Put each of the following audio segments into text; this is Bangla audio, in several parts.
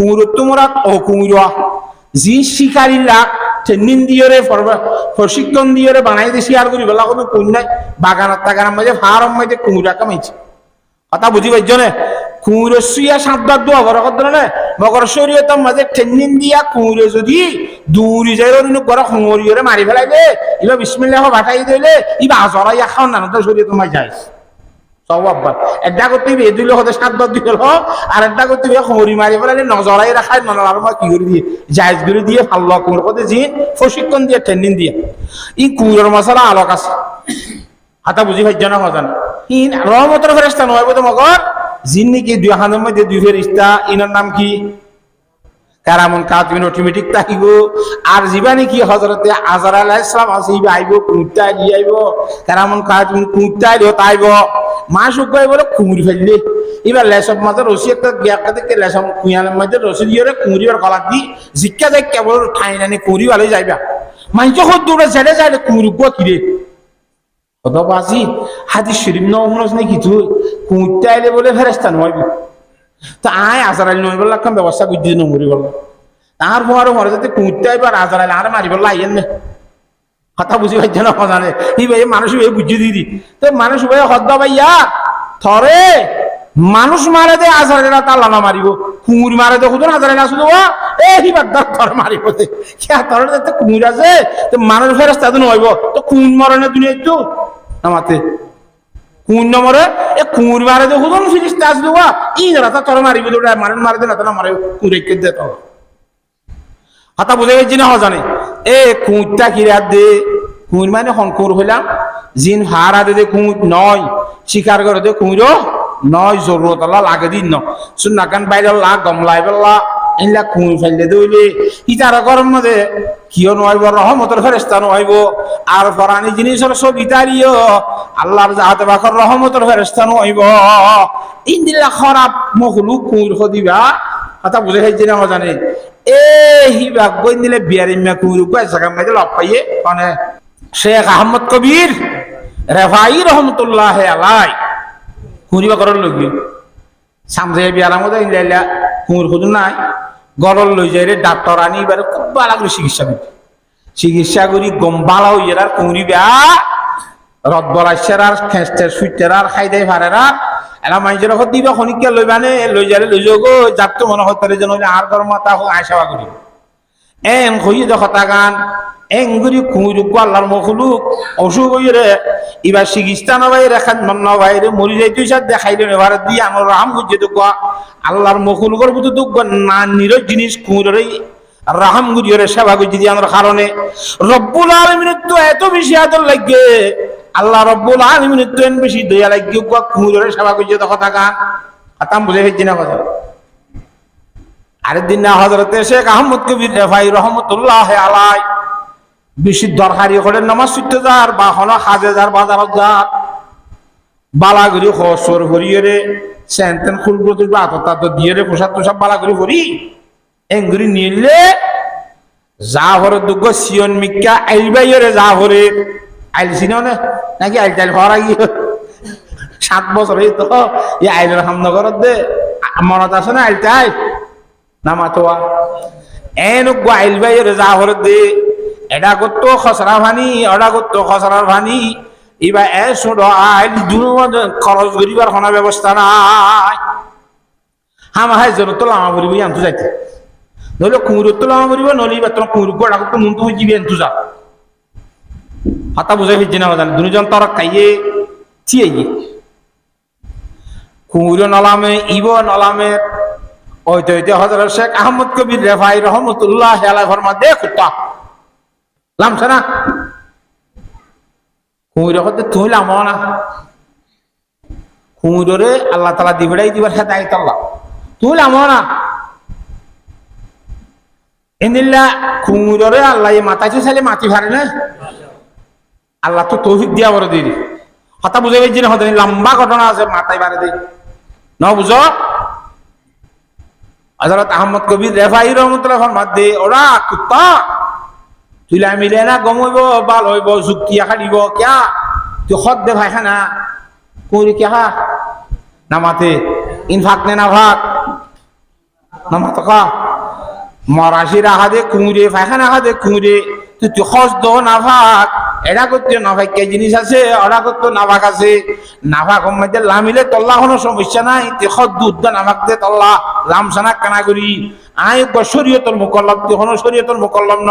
কুমুর তোমরা ও কুমুরা জি শিকারী লাখ ট্রেনিং দিয়রে প্রশিক্ষণ দিয়রে বানাই দিয়ে শিয়ার করি বেলা কোনো কোন নাই। বাগানত টাগানের মাঝে ফার্ম মাঝে কুমুরা কামাইছে। কথা বুঝি পাইছ নে? কুমুরে শুইয়া সাতবার দোয়া ঘর কত নে মগর শরীয়তের মাঝে ট্রেনিং দিয়া কুমুরে যদি দূরি যাই রইন ঘর কুমুরিয়রে মারি ফেলাই দে। ইবা বিসমিল্লাহ বাটাই দিলে ইবা আজরা ইয়া খাও না তো শরীয়ত মাঝে যাইস সব আব্বা একটা করতে হবে দুইলে হতে সাত বার দুই হলো আর একটা করতে হবে খমরি মারি ফেলালে নজরাই রাখাই নলার আর কি দিয়ে দিয়ে ই আছে। দুই নাম কি? কারামন তাহিব আর জীবানি কি? হজরতে আজার আলাহ ইসলাম আছে, ইবা আইব আইলি আইব। কারামন কাতমিন কুমুরটা আইলিও তাইব। মা শুকাই বলে কুমুরি ফেললে। এবার লেসব মাঝে রসি একটা গিয়াকা থেকে লেসম কুইয়ালের মধ্যে রসি দিয়ে কুমুরি বার গলা দি, জিজ্ঞা যাই কেবল ঠাই নানি কুমুরি ভালো যাইবা। মাইজ হত দৌড়ে ছেড়ে যায় কুমুরি গুয়া কিরে অথবা আজি হাজি শরীফ নমনস নাকি তুই? কুমুরটা আইলে বলে ফেরেস্তা নয়। তো আয় আজারাইল নই বললাম কাম ব্যবস্থা করে নমরি বলল। তার মরে যাতে কুঁতে এবার আজারাইল আর মারি বললা, আইয়েন না। কথা বুঝি পাইছে না জানে এই ভাই মানুষ ভাই বুঝি দি দি। তো মানুষ ভাই হদ্দা ভাইয়া থরে মানুষ মারে দে আজারেরা তালা না মারিব কুমুর মারে দে খুদন আজারে আসলো এ হিবার দার থর মারিব দে। কে থর দে কুমুর আছে। তো মানুষ ফেরস্তা তো নইব তো কুন মরনে দুনিয়া তো? নামাতে কোন নম্বরে এ কুঁর মারে দেখো তো ফিরিস্তে আসবে ওয়া ই রাতা তোর মারিবি দুটা মারেন মারে দে, না তোরা মারে কুঁড়ে কে দে তো হাতা বুঝে গেছি না জানে এ কুঁটা কি রাত দে কুঁর মানে হংকুর হইলাম। জিন ভাড়া দে কুঁত নয়। শিকার করে দে কুঁড়ো নয় জরুরত আল্লাহ, লাগে দিন ন। শুন নাকান বাইরে লা গমলাই বেলা ইনলা কুঁর ফেললে দইলে ইতার গরম মধ্যে কিয় নয়ব? রহমতের ফেরেস্তা নয়ব। আর ফরানি জিনিসের ছবি তারিও আল্লাহর জাহাতে বাখর রহমতের ফেরেস্তা নয়ব। ইন্দিলা খারাপ মখলুক কুঁর হদিবা। কথা বুঝে খাইছি না জানে। এ হিবা গই দিলে বিয়ারি মে কুঁর গাছ জায়গা মাঝে পাইয়ে মানে শেখ আহমদ কবির রেফাই রহমতুল্লাহ আলাই। কুঁরিবা করার লগি সামজে বিয়ার মধ্যে ইন্দিলা কুঁর খুঁজু নাই। গরল লই যাই রে ডাক্তার আনি এবারে খুব ভালো করে চিকিৎসা করি চিকিৎসা করি গম বালা হইয়ার কুঁড়ি বেয়া রদ বলাইছের আর খেঁচতের সুইটের আর খাই দেয় ভাড়ের এলা মাইজের হত দিবা খনিকা লই মানে লই যারে লই যাও গো যাক তো মনে হতে যেন আর গরম তা হোক আয় সেবা করি এন হইয়ে দেখো তা গান এঙ্গুরি কুঁড়ি আল্লাহর মখলুক অসুখ হইরে এবার চিকিৎসা নবাই রেখান মন বাইরে মরি যাই তুই সাথে দেখাইলে এবার দিয়ে আমার রাম গুজে দুঃখ আল্লাহর মখলুকর বুঝে দুঃখ না নির জিনিস কুঁড়ে রাহাম গুজিয়ে সেবা গুজি দিয়ে আমার কারণে রব্বুল আলমিনের তো এত বেশি আদর লাগে। আল্লাহ রব্বুল আলমিনের তো এন বেশি দয়া লাগে কুঁড়ে সেবা গুজিয়ে দেখো থাকা আতাম বুঝে ফেলছি না কথা। আরেকদিন না হজরতে শেখ আহমদ কবির রেফাই রহমতুল্লাহ আলাই। বেশি দরকারি করে নামাজ ছুটতে যার, বা হলো হাজে যার, বাজারত যার। বালাগুড়ি হসর হরিয়ে রে সেন্টেন খুলবো তুলবো আততা তো দিয়ে রে, পোশাক তোষাক বালাগুড়ি হরি এঙ্গুরি নিলে যা হরে দুগ্গ সিয়ন মিক্কা আইলবাই রে যা হরে আইলছি না নাকি আইল টাইল হওয়ার সাত বছর এই তো। এই আইলের হামনগরত দে। মনত আছে না আইল টাইল নামাতোয়া এন আইলবাই রে যা হরে দে। এটা করতো খসরা ভানি ওটা করতো খসরার ভানি। এবার এ শুধু আইল খরচ করিবার কোনো ব্যবস্থা নাই। হামা হাই জন তো লামা করিব আনতু যাইতে। নইলে কুমুরত তো লামা করিব নইলে এবার তোমার কুমুর গোড়া করতো মন তো যা। হাতা বুঝাই ফিরছি না জানি দুজন তোর খাইয়ে চিয়ে কুমুর নলামে, ইব নলামে, ওইতে ওইতে হজরত শেখ আহমদ কবির রেফাই রহমতুল্লাহ আলাই ফরমা দে লামছে না? কুমির হতে তুই লাম না। কুমিরে আল্লাহ তালা দিবেড়াই দিবার সাথে আই তাল্লা তুই লাম না। এনিল্লা কুমিরে আল্লাহ মাতাইছে চাইলে মাতি ভারে না? আল্লাহ তো তৌফিক দিয়া বড় দিদি হতা বুঝে পেয়েছি না লম্বা ঘটনা আছে, মাথায় বারে দিই। ন, বুঝো? হজরত আহমদ কবির রেফাই রহমতুল্লাহ ফরমাত দে ওরা কুত্তা, তুইলা মিলে না গমইব বাল হইব যুক্তি এখা দিব কিয়া? তুই সদ দে ভাই খানা করি কিয়া? খা নামাতে ইনফাক নে না ভাগ। নামা তকা মরাশির আহাদে কুঁড়ে পায়খানা আহাদে কুঁড়ে, তুই তুই খস দো না নাভাক এটা করতে নাভাক কে জিনিস আছে? ওরা করতে নাভাক আছে। নাভাক মধ্যে লামিলে তল্লা কোনো সমস্যা নাই। খস দুধ দা নাভাক দে তল্লা। লাম সানা কানা করি। আই শরীয়তর মুকল্লম তুই কোনো শরীয়তর মুকল্লম ন।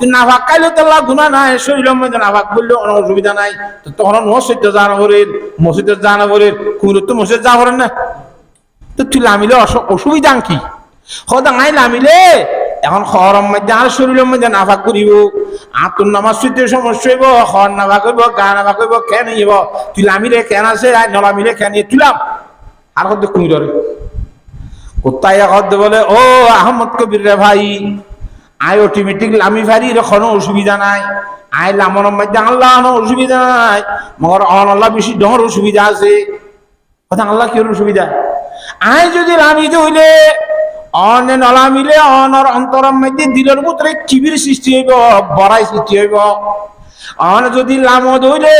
তুই নাভাক কাইলে তল্লা গুণা নাই। শরীরের মধ্যে নাভাক বললে কোনো অসুবিধা নাই। তো তখন মসজিদ জানা ভরের মসজিদের জানা ভরের কুঁড়ে তো মসজিদ যা ভরেন না। তো তুই লামিলে অস- অসুবিধা কি? সদা নাই লামিলে এখন খরম মধ্যে, আর শরীরের মধ্যে নাফাক করিব। আতুর নামাজ সুইতে সমস্যা হইব খর নাফা করব গা নাফা করব নিব। তুই লামিলে কেন আছে আর নলামিলে খেয়ে নিয়ে তুলাম। আর কত কুমিরে কোথায় কত বলে, ও আহমদ কবির রে ভাই আই অটোমেটিক লামি ফারি কোনো অসুবিধা নাই। আই লামনের মধ্যে আল্লাহ কোনো অসুবিধা নাই। মগর অন আল্লাহ বেশি ডর অসুবিধা আছে। কথা আল্লাহ কি অসুবিধা? আই যদি লামিতে হইলে অনে নলামিলে অনর অন্তরম মধ্যে দিলের সৃষ্টি হইব, বড়াই সৃষ্টি হইব। অন যদি লামদ হইলে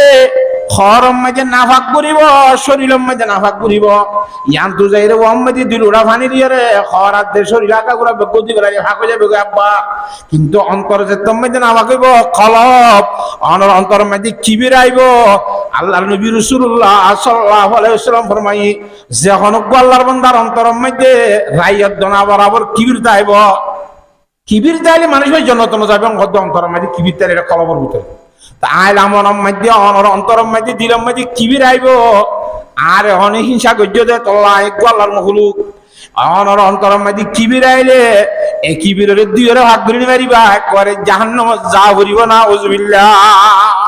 খরম মাঝে নাফাক করিব, শরীরম মাঝে নাফাক করিব। ইয়ান তু যাইরে ওম মাঝে দিলুরা ফানি দিয়ে রে খরাত দে শরীর আকা বেগতি করে ফাঁক যাবে আব্বা। কিন্তু অন্তর যে তোম মাঝে নাফাক হইব কলব অনর অন্তর মাঝে কিবির আইব আল্লাহর নবী রাসূলুল্লাহ সাল্লাল্লাহু আলাইহি ওয়াসাল্লাম ফরমাই যখন আল্লাহর বান্দার অন্তরের মধ্যে রাইয়াত দনা বরাবর কিবির তাইব কিবির তাইলে মানুষের জন্মতন যাবে গদ্য অন্তরের মধ্যে কিবির তাইলে এটা কলবর ভিতরে। আইল আমার মধ্যে, অনর অন্তরের মধ্যে, দিলের মধ্যে কিবির আইব। আর অনেক হিংসা গজ্য দে, তল্লা এক আল্লাহর মহলুক অনর অন্তরের মধ্যে কিবির আইলে, এই কিবিরের দুই ভাগ ধরে মারিবা করে জাহান্নাম যা ভরিব না ওজবিল্লাহ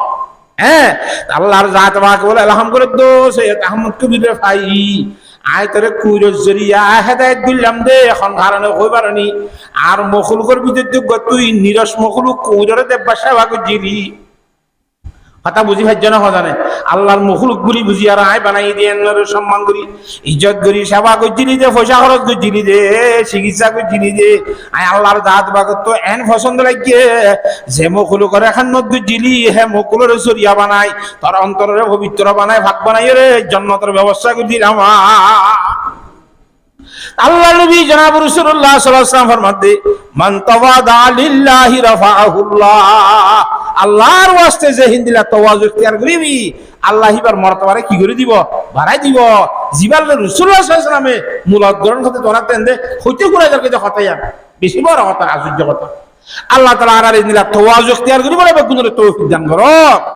হ্যাঁ আল্লাহর জাত মাকে বলে আলহামদুলিল্লাহ দো দোষ ভাই। আয় তোরে জরিয়া হেদায়ত দিলাম দে, এখন ধারণে হই পারনি আর মখলুকর ভিতর তুই নিরস মখলুক কুইরে দেব্বা সেবা করছিলি কথা বুঝি ভাই না হজানে। আল্লাহর মখলুক গুলি বুঝি আর আয় বানাই দিয়ে সম্মান করি। ইজ্জত করি, সেবা করছিলি দে পয়সা খরচ করছিলি দে চিকিৎসা করছিলি দে আয় আল্লাহর জাত বাগত তো এন পছন্দ লাগিয়ে। যে মখলুকর এখন মধ্যে জিলি, হে মকুলের সরিয়া বানাই। তোর অন্তরের পবিত্র বানাই ভাত বানাই রে, জন্নতের ব্যবস্থা করে দিলাম আল্লাহ নবী জনাব আলাইহি ওয়াসাল্লাম ফরমাতে মান তাওয়াদা লিল্লাহি রাফাহুল্লাহ আল্লাহর ওয়াস্তে যে হিন্দিলা তওয়াজ ইখতিয়ার করিবি, আল্লাহ হিবার মর্তবারে কি করে দিব? বাড়াই দিব। জিবাল রাসূলুল্লাহ সাল্লাল্লাহু আলাইহি মূলত গ্রহণ করতে তোরা তেন্দে হইতে করে যাকে যে হতায়া বেশি বড় কথা আশ্চর্য কথা। আল্লাহ তাআলা আর ইন্দিলা তওয়াজ ইখতিয়ার করিব না বেগুনের তৌফিক দান করো।